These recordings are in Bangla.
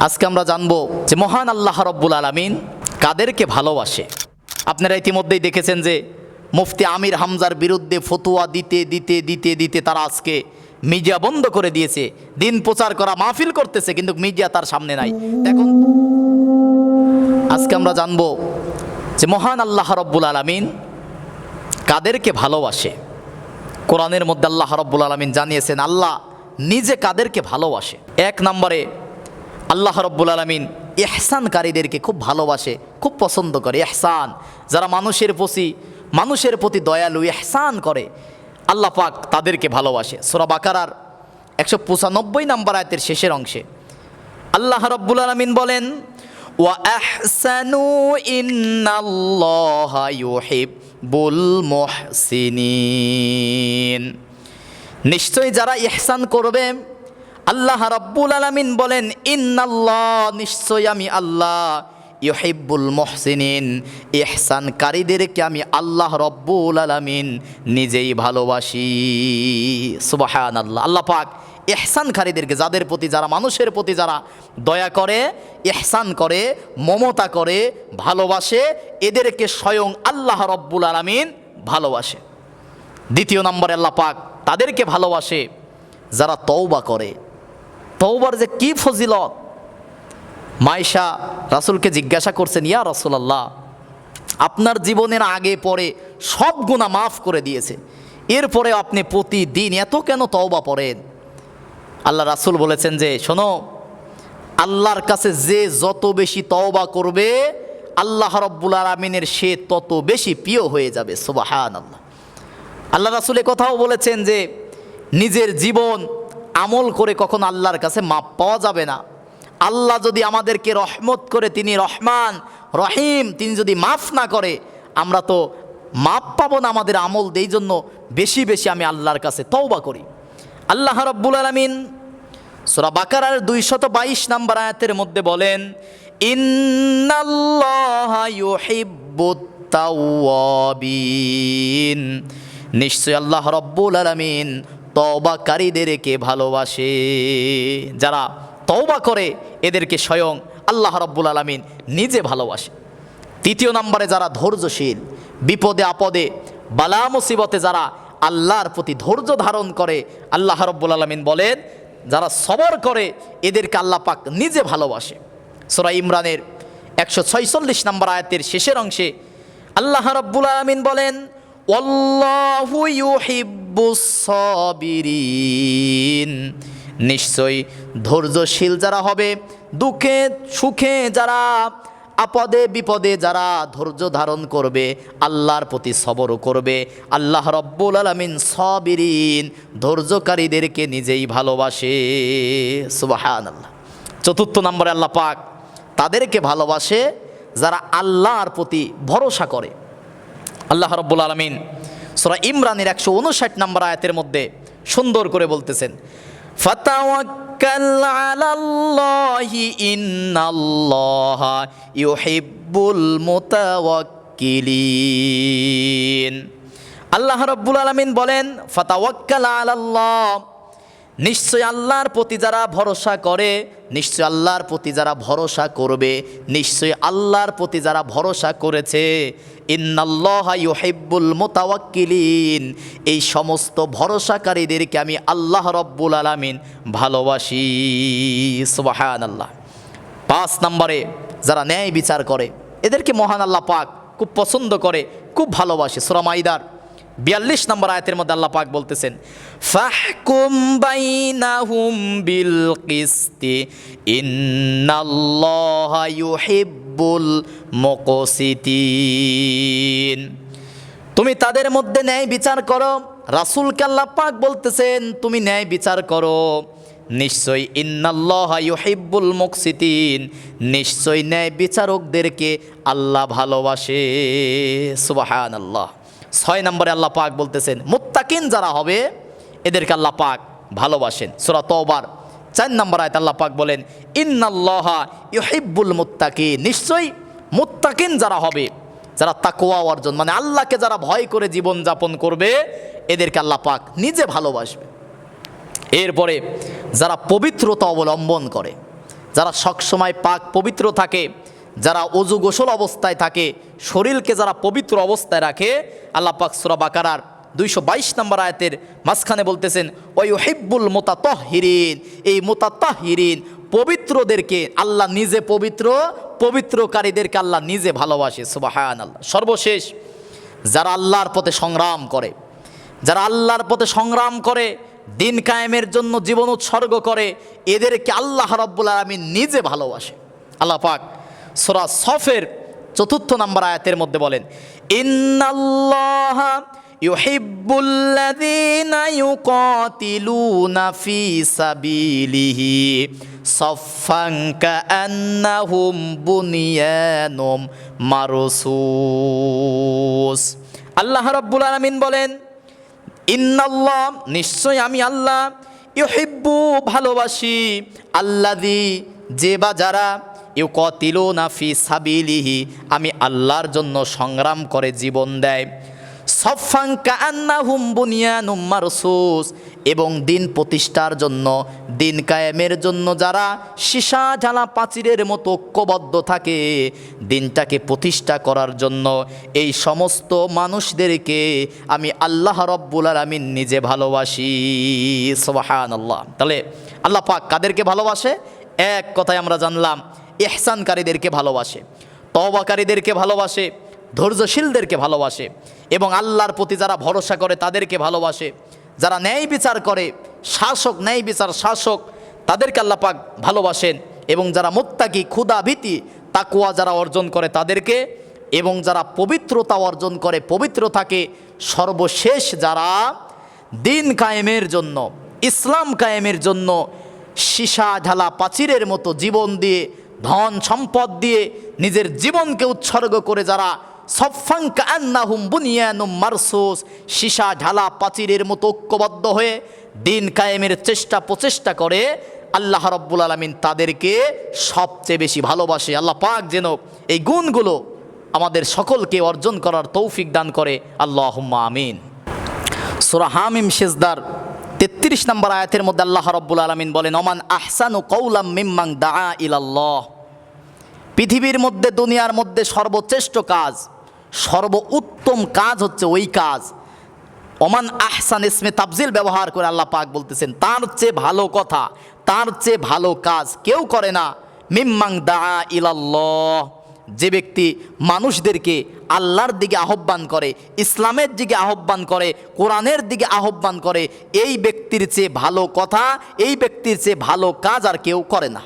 আজকে আমরা জানব যে মহান আল্লাহ রব্বুল আলমিন কাদেরকে ভালোবাসে। আপনারা ইতিমধ্যেই দেখেছেন যে মুফতি আমির হামজার বিরুদ্ধে ফতুয়া দিতে দিতে দিতে দিতে তারা আজকে মিডিয়া বন্ধ করে দিয়েছে। দিন প্রচার করা মাহফিল করতেছে, কিন্তু মিডিয়া তার সামনে নাই। দেখুন, আজকে আমরা জানব যে মহান আল্লাহ রব্বুল আলমিন কাদেরকে ভালোবাসে। কোরআনের মধ্যে আল্লাহ রব্বুল আলমিন জানিয়েছেন, আল্লাহ নিজে কাদেরকে ভালোবাসে। এক নম্বরে আল্লাহ রব্বুল আলমিন এহসানকারীদেরকে খুব ভালোবাসে, খুব পছন্দ করে। এহসান যারা মানুষের প্রতি মানুষের প্রতি দয়ালু এহসান করে। আল্লাহ পাক তাদেরকে ভালোবাসে। সোরা বাকারার একশো পঁচানব্বই নাম্বার আয়তের শেষের অংশে আল্লাহ রব্বুল আলমিন বলেন আহসানু ইন্নাল্লাহা ইউহিব্বুল মুহসিনিন। নিশ্চয়ই যারা ইহসান করবে আল্লাহ রব্বুল আলমিন বলেন, ইন্নাল্লাহ নিশ্চয় আমি আল্লাহ। ইহিব্বুল মহসিনিন, ইহসানকারীদেরকে আমি আল্লাহ রব্বুল আলমিন নিজেই ভালোবাসি। সুবাহান আল্লাহ আল্লাহ পাক ইহসানকারীদেরকে, যাদের প্রতি যারা, মানুষের প্রতি যারা দয়া করে, ইহসান করে, মমতা করে, ভালোবাসে, এদেরকে স্বয়ং আল্লাহ রব্বুল আলমিন ভালোবাসে। দ্বিতীয় নম্বরে আল্লাহ পাক তাদেরকে ভালোবাসে, যারা তওবা করে তওবার যে কি ফজিলত? মাইশা রাসুলকে জিজ্ঞাসা করছেন, ইয়া রসুলাল্লাহ, আপনার জীবনের আগে পরে সব গুণা মাফ করে দিয়েছে। এরপরে আপনি প্রতিদিন এত কেন তওবা পড়েন? আল্লাহ রাসুল বলেছেন যে, শোনো, আল্লাহর কাছে যে যত বেশি তওবা করবে, আল্লাহ রব্বুল আলমিনের সে তত বেশি প্রিয় হয়ে যাবে সুবাহান আল্লাহ আল্লাহ রাসুল কথাও বলেছেন যে, নিজের জীবন আমল করে কখন আল্লাহর কাছে মাপ পাওয়া যাবে না। আল্লাহ যদি আমাদেরকে রহমত করে, তিনি রহমান, রহিম, তিনি যদি মাফ না করে, আমরা তো মাপ পাবো না আমাদের আমল দেই জন্য, বেশি বেশি আমি আল্লাহর কাছে তওবা করি। আল্লাহ রব্বুল আলমিন সুরা বাকারার দুইশত বাইশ নাম্বার আয়াতের মধ্যে বলেন নিশ্চয় আল্লাহ রব্বুল আলমিন তওবাকারীদেরকে ভালোবাসে। যারা তওবা করে, এদেরকে স্বয়ং আল্লাহ রব্বুল আলমিন নিজে ভালোবাসে। তৃতীয় নম্বরে যারা ধৈর্যশীল, বিপদে আপদে, বালা মুসিবতে যারা আল্লাহর প্রতি ধৈর্য ধারণ করে, আল্লাহ রব্বুল আলমিন বলেন, যারা সবর করে, এদেরকে আল্লাহ পাক নিজে ভালোবাসে। সোরা ইমরানের একশো ছয়চল্লিশ নম্বর আয়াতের শেষের অংশে আল্লাহ রব্বুল আলমিন বলেন সাবিরিন। নিশ্চয়ই ধৈর্যশীল যারা হবে, দুঃখে, সুখে যারা, আপদে, বিপদে যারা ধৈর্য ধারণ করবে, আল্লাহর প্রতি সবরও করবে। আল্লাহ রব্বুল আলমিন সবিরিন, ধৈর্যকারীদেরকে নিজেই ভালোবাসে। সুবাহান আল্লাহ চতুর্থ নম্বরে আল্লাহ পাক তাদেরকে ভালোবাসে, যারা আল্লাহর প্রতি ভরসা করে। আল্লাহ রব্বুল আলমিন সোরা ইমরানের একশো উনষাট নম্বর আয়াতের মধ্যে সুন্দর করে বলতেছেন আল্লাহ রব্বুল আলমিন বলেন, ফাতাওয়াক্কাল আলাল্লাহ, নিশ্চয় আল্লাহর প্রতি যারা ভরসা করে, নিশ্চয় আল্লাহর প্রতি যারা ভরসা করবে, নিশ্চয় আল্লাহর প্রতি যারা ভরসা করেছে ইন্নাল্লাহ ইউহিব্বুল এই সমস্ত ভরসাকারীদেরকে আমি আল্লাহ রব্বুল আলামিন ভালোবাসি। সুবাহান আল্লাহ পাঁচ নম্বরে যারা ন্যায় বিচার করে, এদেরকে মহান আল্লাহ পাক খুব পছন্দ করে, খুব ভালোবাসে। সুরামাইদার বিয়াল্লিশ নম্বর আয়াতের মধ্যে আল্লাহ পাক বলতেছেন, ফাহকুম বাইনাহুম বিল কিস্তি, ইন্নাল্লাহা ইউহিব্বুল তুমি তাদের মধ্যে ন্যায় বিচার করো, রাসূলকে আল্লাহ পাক বলতেছেন, তুমি ন্যায় বিচার করো। নিশ্চয় ইন্নাল্লাহ ইউহিব্বুল মুকসিতিন, নিশ্চয় ন্যায় বিচারকদেরকে আল্লাহ ভালোবাসে। সুবহানাল্লাহ। ছয় নম্বরে আল্লাহ পাক বলতেছেন, মুত্তাকিন যারা হবে, এদেরকে আল্লাহ পাক ভালোবাসেন। সূরা তওবার চার নম্বর আয়ত আল্লাহ পাক বলেন, ইন্নাল্লাহ ইউহিব্বুল মুত্তাকি নিশ্চয়ই মুত্তাকিন যারা হবে, যারা তাকোয়া অর্জন মানে আল্লাহকে যারা ভয় করে জীবন যাপন করবে, এদেরকে আল্লাহ পাক নিজে ভালোবাসবে। এরপরে যারা পবিত্রতা অবলম্বন করে, যারা সবসময় পাক পবিত্র থাকে যারা অজু গোসল অবস্থায় থাকে, শরীরকে যারা পবিত্র অবস্থায় রাখে, আল্লাহ পাক সুরা বাকারার দুইশো বাইশ নম্বর আয়াতের মাঝখানে বলতেছেন ওই হিব্বুল মোতাতহিরিন এই মোতাতহিরিন পবিত্রদেরকে আল্লাহ নিজে পবিত্র, পবিত্রকারীদেরকে আল্লাহ নিজে ভালোবাসে সুবাহান আল্লাহ সর্বশেষ, যারা আল্লাহর পথে সংগ্রাম করে, যারা আল্লাহর পথে সংগ্রাম করে, দিন কায়েমের জন্য জীবন উৎসর্গ করে, এদেরকে আল্লাহ রব্বুল আলমী নিজে ভালোবাসে। আল্লাহ পাক সোরা সফের চতুর্থ নম্বর আয়াতের মধ্যে বলেন, ইন্নাল্লাহ সাবিলিহি আল্লাহ রাব্বুল আলামিন বলেন, ইন্নাল্লাহ নিশ্চয় আমি আল্লাহ ইউহিব্বু, ভালোবাসি আল্লাদি যে বা যারা ইউ কতিল নাফি সাবিলিহি, আমি আল্লাহর জন্য সংগ্রাম করে জীবন দেয়। সফাং কান্না হুম বুনিয়া নুম্মারসুস এবং দিন প্রতিষ্ঠার জন্য, দিন কায়েমের জন্য যারা সীসা ঝালা পাঁচিরের মতো ঐক্যবদ্ধ থাকে, দিনটাকে প্রতিষ্ঠা করার জন্য এই সমস্ত মানুষদেরকে আমি আল্লাহ রব্বুল আলমিন নিজে ভালোবাসি সোহান আল্লাহ তাহলে আল্লাহ পাক কাদেরকে ভালোবাসে? এক কথায় আমরা জানলাম এহসানকারীদেরকে ভালোবাসে, তওবাকারীদেরকে ভালোবাসে, ধৈর্যশীলদেরকে ভালোবাসে এবং আল্লাহর প্রতি যারা ভরসা করে তাদেরকে ভালোবাসে। যারা ন্যায় বিচার করে, শাসক, ন্যায় বিচার শাসক, তাদেরকে আল্লাহ পাক ভালোবাসেন এবং যারা মোত্তাকি ক্ষুদা ভীতি তাকুয়া যারা অর্জন করে তাদেরকে এবং যারা পবিত্রতা অর্জন করে, পবিত্র থাকে সর্বশেষ যারা দিন কায়েমের জন্য, ইসলাম কায়েমের জন্য সীসা ঢালা পাচিরের মতো জীবন দিয়ে ধন সম্পদ দিয়ে নিজের জীবনকে উৎসর্গ করে যারা সফাঙ্কা আন্নাহুম বুনিয়ানুম মারসুস, সীসা, ঢালা পাচিরের মতো ঐক্যবদ্ধ হয়ে দিন কায়েমের চেষ্টা প্রচেষ্টা করে, আল্লাহ রব্বুল আলমিন তাদেরকে সবচেয়ে বেশি ভালোবাসে। আল্লাহ পাক যেন এই গুণগুলো আমাদের সকলকে অর্জন করার তৌফিক দান করে। আল্লাহ আমিন। সুরা হামিম শেজদার তেত্রিশ নম্বর আয়াতের মধ্যে আল্লাহ রব্বুল আলমিন বলেন, ওমান আহসানু কৌলাম মিম্মাং দা ইলাল্লাহ। পৃথিবীর মধ্যে, দুনিয়ার মধ্যে সর্বশ্রেষ্ঠ কাজ সর্ব উত্তম কাজ হচ্ছে ওই কাজ। ওমান আহসান ইসমে তাবজিল ব্যবহার করে আল্লাহ পাক বলতেছেন, তার চেয়ে ভালো কথা, তার চেয়ে ভালো কাজ কেউ করে না। মিম্মাং দা ইলাল্লাহ। যে ব্যক্তি মানুষদেরকে আল্লাহর দিকে আহ্বান করে, ইসলামের দিকে আহ্বান করে, কোরআনের দিকে আহ্বান করে, এই ব্যক্তির চেয়ে ভালো কথা, এই ব্যক্তির চেয়ে ভালো কাজ আর কেউ করে না।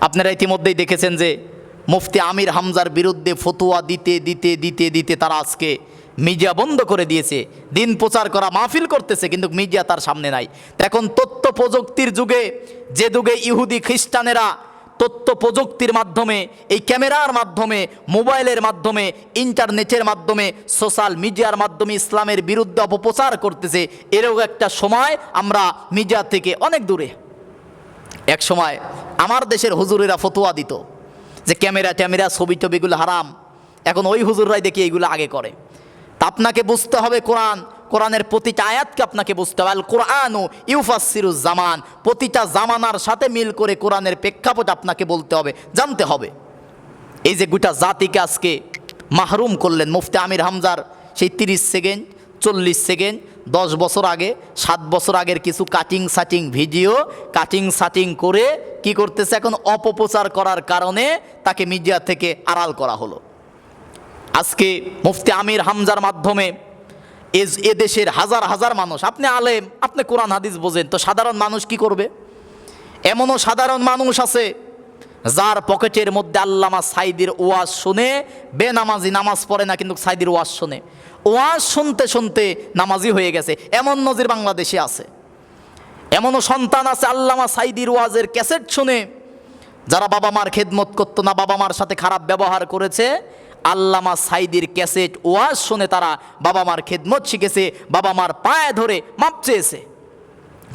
আপনারা ইতিমধ্যেই দেখেছেন যে মুফতি আমির হামজার বিরুদ্ধে ফতুয়া দিতে দিতে দিতে দিতে তারা আজকে মিডিয়া বন্ধ করে দিয়েছে। দিন প্রচার করা মাহফিল করতেছে, কিন্তু মিডিয়া তার সামনে নাই। এখন তথ্য প্রযুক্তির যুগে, যে যুগে ইহুদি খ্রিস্টানেরা তথ্য প্রযুক্তির মাধ্যমে, এই ক্যামেরার মাধ্যমে, মোবাইলের মাধ্যমে, ইন্টারনেটের মাধ্যমে, সোশ্যাল মিডিয়ার মাধ্যমে ইসলামের বিরুদ্ধে অপপ্রচার করতেছে, এরও একটা সময় আমরা মিডিয়া থেকে অনেক দূরে। এক সময় আমার দেশের হুজুরেরা ফতোয়া দিত যে ক্যামেরা ট্যামেরা ছবি টবিগুলো হারাম। এখন ওই হুজুররাই দেখি এইগুলো আগে করে। তা আপনাকে বুঝতে হবে কোরআন। কোরআনের প্রতিটা আয়াতকে আপনাকে বুঝতে হবে। আল কোরআন ও ইউফাসিরুজ জামান। প্রতিটা জামানার সাথে মিল করে কোরআনের প্রেক্ষাপট আপনাকে বলতে হবে, জানতে হবে। এই যে গোটা জাতিকে আজকে মাহরুম করলেন মুফতি আমির হামজার, সেই তিরিশ সেকেন্ড, চল্লিশ সেকেন্ড দশ বছর আগে, সাত বছর আগের কিছু কাটিং সাটিং ভিডিও কাটিং সাটিং করে কি করতেছে এখন? অপপ্রচার করার কারণে তাকে মিডিয়া থেকে আড়াল করা হলো। আজকে মুফতি আমির হামজার মাধ্যমে এ- দেশের হাজার হাজার মানুষ, আপনি আলেম, আপনি কোরআন, হাদিস বোঝেন, তো সাধারণ মানুষ কি করবে? এমনও সাধারণ মানুষ আছে যার পকেটের মধ্যে আল্লামা সাইদির ওয়াজ শুনে, বেনামাজি নামাজ পড়ে না, কিন্তু সাইদির ওয়াজ শুনে। ওয়াজ শুনতে শুনতে নামাজি হয়ে গেছে। এমন নজির বাংলাদেশে আছে। এমনও সন্তান আছে আল্লামা সাইদির ওয়াজের ক্যাসেট শুনে, যারা বাবা মার খেদমত করতো না, বাবা মার সাথে খারাপ ব্যবহার করেছে, আল্লামা সাইদির ক্যাসেট ওয়াজ শুনে তারা বাবা মার খেদমত শিখেছে, বাবা মার পায়ে ধরে মাপ চেয়েছে।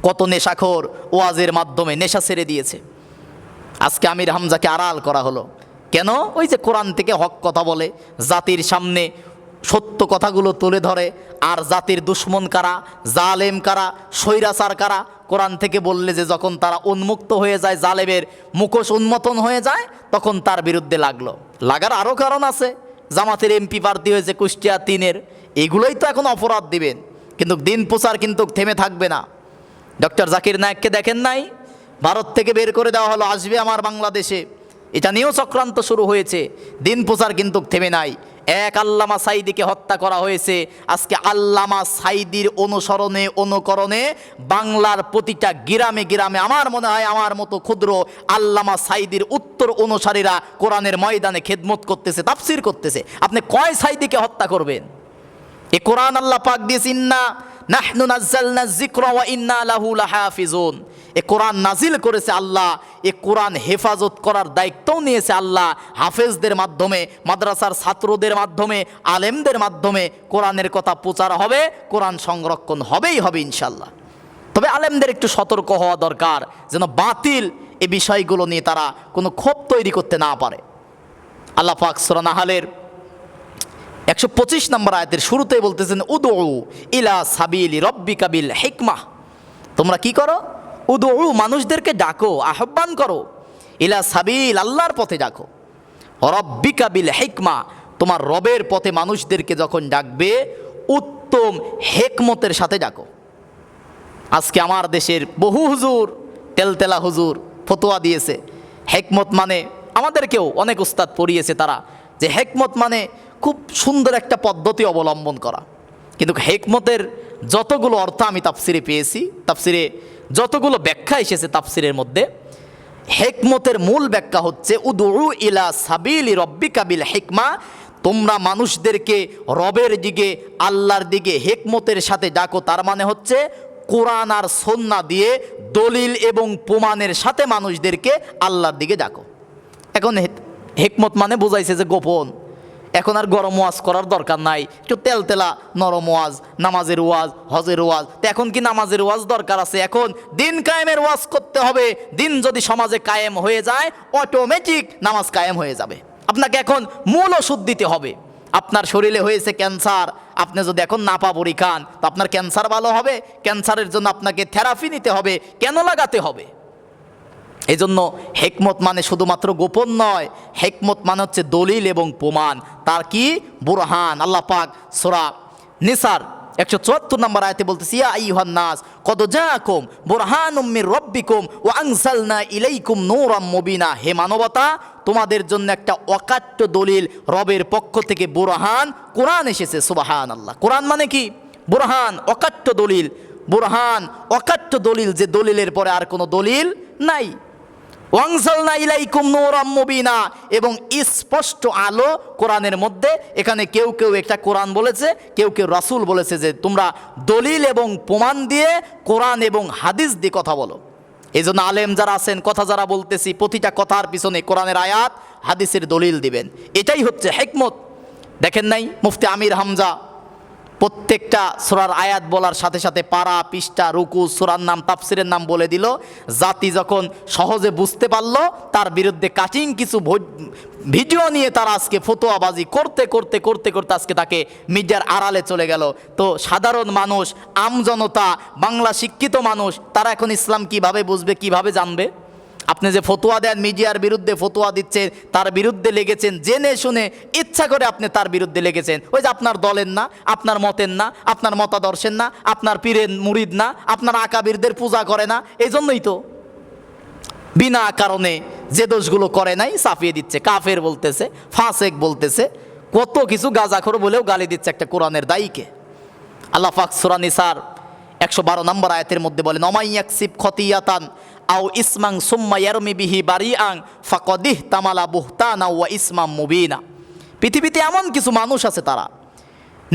কত নেশাখোর ওয়াজের মাধ্যমে নেশা ছেড়ে দিয়েছে। আজকে আমির হামজাকে আড়াল করা হলো। কেন? ওই যে কোরআন থেকে হক কথা বলে, জাতির সামনে সত্য কথাগুলো তুলে ধরে, আর জাতির দুশ্মন কারা, জালেম কারা, স্বৈরাচার কারা, কোরআন থেকে বললে যে যখন তারা উন্মুক্ত হয়ে যায় জালেবের মুখোশ উন্মোচন হয়ে যায়, তখন তার বিরুদ্ধে লাগল। লাগার আরও কারণ আছে। জামাতের এমপি প্রার্থী হয়েছে কুষ্টিয়া তিনের, এগুলোই তো এখন অপরাধ দিবেন। কিন্তু দিন প্রচার কিন্তু থেমে থাকবে না। ডক্টর জাকির নায়েককে দেখেন নাই? ভারত থেকে বের করে দেওয়া হলো, আসবে আমার বাংলাদেশে। এটা নিয়েও চক্রান্ত শুরু হয়েছে। দিন প্রচার কিন্তু থেমে নাই। এক আল্লামা সাইদিকে হত্যা করা হয়েছে। আজকে আল্লামা সাইদির অনুসরণে, অনুকরণে বাংলার প্রতিটা গ্রামে গ্রামে আমার মনে হয়, আমার মতো ক্ষুদ্র আল্লামা সাইদির উত্তর অনুসারীরা কোরআনের ময়দানে খেদমত করতেছে, তাফসির করতেছে। আপনি কয় সাইদিকে হত্যা করবেন? এ কোরআন আল্লাহ পাক দিয়েছে, ইন্না নাহনু নাজ্জালনা যিকরা ওয়া ইন্না লাহু লাহাফিজুন। এ কোরআন নাজিল করেছে আল্লাহ, এ কোরআন হেফাজত করার দায়িত্বও নিয়েছে আল্লাহ হাফেজদের মাধ্যমে, মাদ্রাসার ছাত্রদের মাধ্যমে, আলেমদের মাধ্যমে কোরআনের কথা প্রচার হবে, কোরআন সংরক্ষণ হবেই হবে ইনশাল্লাহ তবে আলেমদের একটু সতর্ক হওয়া দরকার, যেন বাতিল এ বিষয়গুলো নিয়ে তারা কোনো ক্ষোভ তৈরি করতে না পারে। আল্লাহ পাক সুরা নাহালের একশো পঁচিশ নম্বর আয়াতের শুরুতে বলতেছেন উদু ইলা সাবিল রব্বি কাবিল হিকমা। তোমরা কি করো? উদু মানুষদেরকে ডাকো, আহ্বান করো। ইলা সাবিল, আল্লাহর পথে ডাকো। রব্বি কাবিল হিকমা, তোমার রবের পথে মানুষদেরকে যখন ডাকবে, উত্তম হেকমতের সাথে ডাকো। আজকে আমার দেশের বহু হুজুর, তেলতেলা হুজুর ফতোয়া দিয়েছে। হেকমত মানে আমাদেরকেও অনেক উস্তাদ পড়িয়েছে তারা। যে হেকমত মানে খুব সুন্দর একটা পদ্ধতি অবলম্বন করা। কিন্তু হেকমতের যতগুলো অর্থ আমি তাফসিরে পেয়েছি, তাফসিরে যতগুলো ব্যাখ্যা এসেছে তাফসিরের মধ্যে, হেকমতের মূল ব্যাখ্যা হচ্ছে উদু ইলা সাবিলি রব্বি কাবিল হেকমা তোমরা মানুষদেরকে রবের দিকে, আল্লাহর দিকে হেকমতের সাথে ডাকো, তার মানে হচ্ছে কোরআন আর সন্না দিয়ে দলিল এবং প্রমাণের সাথে মানুষদেরকে আল্লাহর দিকে ডাকো। এখন হেকমত মানে বোঝাইছে যে গোপন। এখন আর গরম ওয়াজ করার দরকার নাই। একটু তেলতেলা নরম ওয়াজ, নামাজের ওয়াজ, হজের ওয়াজ। তো এখন কি নামাজের ওয়াজ দরকার আছে? এখন দিন কায়েমের ওয়াজ করতে হবে। দিন যদি সমাজে কায়েম হয়ে যায় অটোমেটিক নামাজ কায়েম হয়ে যাবে। আপনাকে এখন মূল ওষুধ দিতে হবে। আপনার শরীরে হয়েছে ক্যান্সার। আপনি যদি এখন নাপা বড়ি খান তো আপনার ক্যান্সার ভালো হবে। ক্যান্সারের জন্য আপনাকে থেরাপি নিতে হবে। কেন লাগাতে হবে? এই জন্য হেকমত মানে শুধুমাত্র গোপন নয়, হেকমত মানে হচ্ছে দলিল এবং প্রমাণ। তার কি? বুরহান, আল্লাহ পাক সোরা নিসার একশো চুয়াত্তর নম্বর আয়তে বলতেছি নাস, কদ জাকুম বুরহান উম্মির রব্বিকুম ও আনসালনা ইলাইকুম নূরাম মুবিনা। হে মানবতা, তোমাদের জন্য একটা অকাট্য দলিল রবের পক্ষ থেকে বুরহান, কোরআন এসেছে সুবাহান আল্লাহ কোরআন মানে কি? বুরহান, অকাট্য দলিল। বুরহান, অকাট্য দলিল, যে দলিলের পরে আর কোনো দলিল নাই। ইলাইকুম এবং স্পষ্ট আলো কোরআনের মধ্যে। এখানে কেউ কেউ একটা কোরআন বলেছে, কেউ কেউ রাসূল বলেছে যে, তোমরা দলিল এবং প্রমাণ দিয়ে কোরআন এবং হাদিস দিয়ে কথা বলো। এই জন্য আলেম যারা আছেন, কথা যারা বলতেছি, প্রতিটা কথার পিছনে কোরআনের আয়াত, হাদিসের দলিল দিবেন। এটাই হচ্ছে হেকমত। দেখেন নাই, মুফতি আমির হামজা প্রত্যেকটা সোরার আয়াত বলার সাথে সাথে পাড়া পিষ্টা রুকু, সোরার নাম, তাফসিরের নাম বলে দিল। জাতি যখন সহজে বুঝতে পারল, তার বিরুদ্ধে কাটিং কিছু ভিডিও নিয়ে তারা আজকে ফতোয়াবাজি করতে করতে করতে করতে আজকে তাকে মিডিয়ার আড়ালে চলে গেল। তো সাধারণ মানুষ আমজনতা বাংলা শিক্ষিত মানুষ, তারা এখন ইসলাম কীভাবে বুঝবে, কীভাবে জানবে? আপনি যে ফতোয়া দেন মিডিয়ার বিরুদ্ধে ফতোয়া দিচ্ছেন, তার বিরুদ্ধে লেগেছেন, জেনে শুনে ইচ্ছা করে আপনি তার বিরুদ্ধে লেগেছেন। ওই যে আপনার দলের না, আপনার মতের না, আপনার মতাদর্শের না, আপনার পীরের মুরিদ না, আপনার আকাবিরদের পূজা করে না এই জন্যই তো। বিনা কারণে যে দোষগুলো করে নাই, চাপিয়ে দিচ্ছে। কাফের বলতেছে, ফাঁসেক বলতেছে, কত কিছু গাজাখর বলেও গালি দিচ্ছে একটা কোরআনের দায়ীকে। আল্লাহ পাক সূরা একশো বারো নম্বর আয়াতের মধ্যে বলেন অমাইয়াকসিব খতিয়াতান আও ইসমাং সুম্মা ইয়ারমি বিহি বারিআং ফাকদিহ তামালা বুহতানা ওয়া ইসমাম মুবিনা পৃথিবীতে এমন কিছু মানুষ আছে তারা,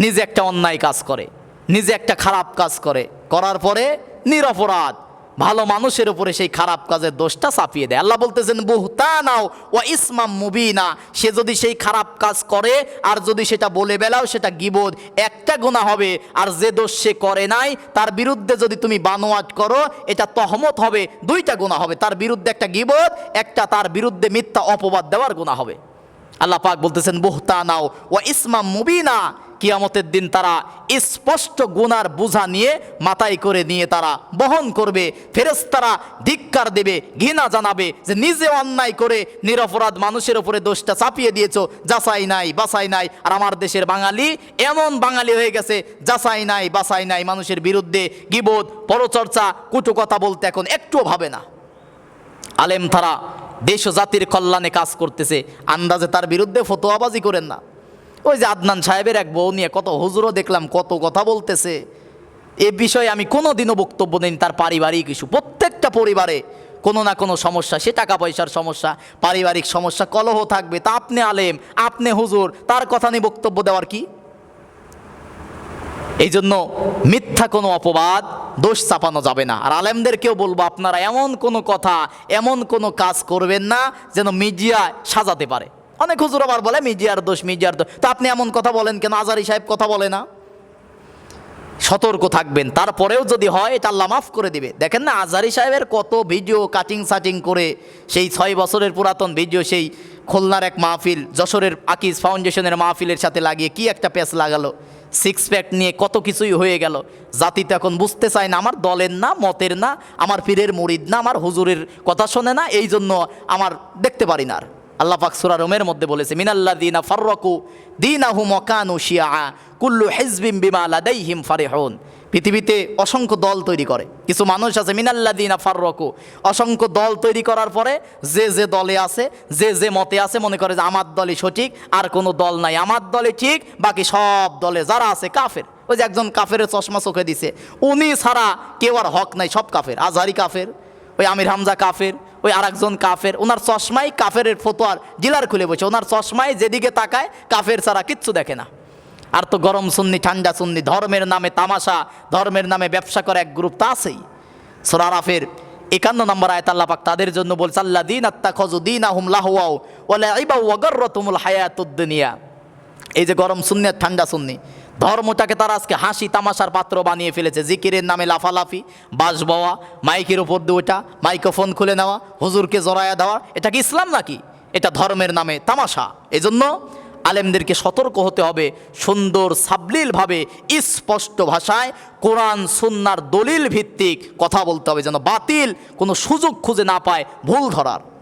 নিজে একটা অন্যায় কাজ করে, নিজে একটা খারাপ কাজ করে, করার পরে নিরপরাধ। ভালো মানুষের উপরে সেই খারাপ কাজের দোষটা চাপিয়ে দেয়। আল্লাহ বলতেছেন, বুহতানাও ও ইসমাম মুবিনা। সে যদি সেই খারাপ কাজ করে, আর যদি সেটা বলে বেলাও, সেটা গিবোধ একটা গুণা হবে, আর যে দোষ সে করে নাই, তার বিরুদ্ধে যদি তুমি বানোয়াট করো, এটা তহমত হবে, দুইটা গুণা হবে। তার বিরুদ্ধে একটা গিবোধ একটা তার বিরুদ্ধে মিথ্যা অপবাদ দেওয়ার গুণা হবে। আল্লাহ পাক বলতেছেন, বুহতানাও ও ইসমাম মুবিনা। কিয়ামতের দিন তারা স্পষ্ট গুনার বোঝা নিয়ে মাথায় করে নিয়ে তারা বহন করবে। ফেরেশতারা ধিক্কার দেবে, ঘৃণা জানাবে যে নিজে অন্যায় করে নিরপরাধ মানুষের উপরে দোষটা চাপিয়ে দিয়েছ, যাচাই নাই বাসাই নাই। আর আমার দেশের বাঙালি এমন বাঙালি হয়ে গেছে, যাচাই নাই বাসাই নাই। মানুষের বিরুদ্ধে গিবোধ পরচর্চা কুটু কথা বলতে এখন একটুও ভাবে না। আলেম তারা দেশ জাতির কল্যাণে কাজ করতেছে, আন্দাজে তার বিরুদ্ধে ফতোয়াবাজি করেন না। ওই যে আদনান সাহেবের এক বউ নিয়ে কত হুজুরও দেখলাম, কত কথা বলতেছে। এ বিষয়ে আমি কোনো দিনও বক্তব্য দিন তার পারিবারিক ইস্যু। প্রত্যেকটা পরিবারে কোনো না কোনো সমস্যা, সে টাকা পয়সার সমস্যা, পারিবারিক সমস্যা, কলহ থাকবে, তা আপনি আলেম, আপনি হুজুর, তার কথা নিয়ে বক্তব্য দেওয়ার কি? এই জন্য মিথ্যা কোনো অপবাদ, দোষ চাপানো যাবে না। আর আলেমদেরকেও বলব, আপনারা এমন কোনো কথা, এমন কোনো কাজ করবেন না যেন মিডিয়া সাজাতে পারে। অনেক হুজুর আবার বলে, মিডিয়ার দোষ মিডিয়ার দোষ। তো আপনি এমন কথা বলেন কেন? আজারি সাহেব কথা বলে না। সতর্ক থাকবেন। তারপরেও যদি হয়, এটা আল্লাহ মাফ করে দিবে। দেখেন না, আজারি সাহেবের কত ভিডিও কাটিং সাটিং করে, সেই ছয় বছরের পুরাতন ভিডিও, সেই খুলনার এক মাহফিল, যশোরের আকিজ ফাউন্ডেশনের মাহফিলের সাথে লাগিয়ে কি একটা প্যাচ লাগালো। সিক্স প্যাক নিয়ে কত কিছুই হয়ে গেল। জাতি তো এখন বুঝতে চায় না, আমার দলের না, মতের না, আমার পীরের মুরিদ না, আমার হুজুরের কথা শোনে না এই জন্য আমার দেখতে পারি না আর। আল্লাহ পাক সুরা রোমের মধ্যে বলেছে মিনাল্লা দিনা ফাররকু দিনাহু মকানু শিয়া কুল্লু হিজবিম বিমা লাদাইহিম ফারিহুন। পৃথিবীতে অসংখ্য দল তৈরি করে। কিছু মানুষ আছে মিনাল্লা দিনা ফাররকু। অসংখ্য দল তৈরি করার পরে যে যে দলে আছে, যে যে মতে আছে, মনে করে যে আমার দলই সঠিক, আর কোনো দল নাই। আমার দলে ঠিক, বাকি সব দলে যারা আছে কাফের। ওই যে একজন কাফের চশমা চোখে দিছে, উনি ছাড়া কেউ আর হক নাই, সব কাফের। আজহারি কাফের, ওই আমির হামজা কাফের ওই আরেকজন কাফের, ওনার চশমাই কাফের ফতোয়ার জিলার খুলে বসে। ওনার চশমায় যেদিকে তাকায়, কাফের ছাড়া কিচ্ছু দেখে না। আর তো গরম সুন্নি, ঠান্ডা সুন্নি, ধর্মের নামে তামাশা, ধর্মের নামে ব্যবসা করা এক গ্রুপ তা আছেই। সোরারাফের একান্ন নম্বর আয়ত আল্লাহ পাক তাদের জন্য বলছে আল্লাহ দিন আত্মা খজু দিন আহুম লাহুয়াও ওলা ইবা ওয়াগর তুমুল হায়াতুদ্দিনিয়া এই যে গরম সুন্নি আর ঠান্ডা সুন্নি ধর্মটাকে তারা আজকে হাসি তামাশার পাত্র বানিয়ে ফেলেছে। জিকিরের নামে লাফালাফি বাস বওয়া, মাইকের উপর দিয়ে ওটা মাইক্রোফোন খুলে নেওয়া, হুজুরকে জড়ায়া দেওয়া, এটা কি ইসলাম নাকি? এটা ধর্মের নামে তামাশা। এজন্য আলেমদেরকে সতর্ক হতে হবে সুন্দর সাবলীলভাবে, স্পষ্ট ভাষায়, কোরআন, সুন্নার দলিল ভিত্তিক কথা বলতে হবে যেন বাতিল কোনো সুযোগ খুঁজে না পায় ভুল ধরার।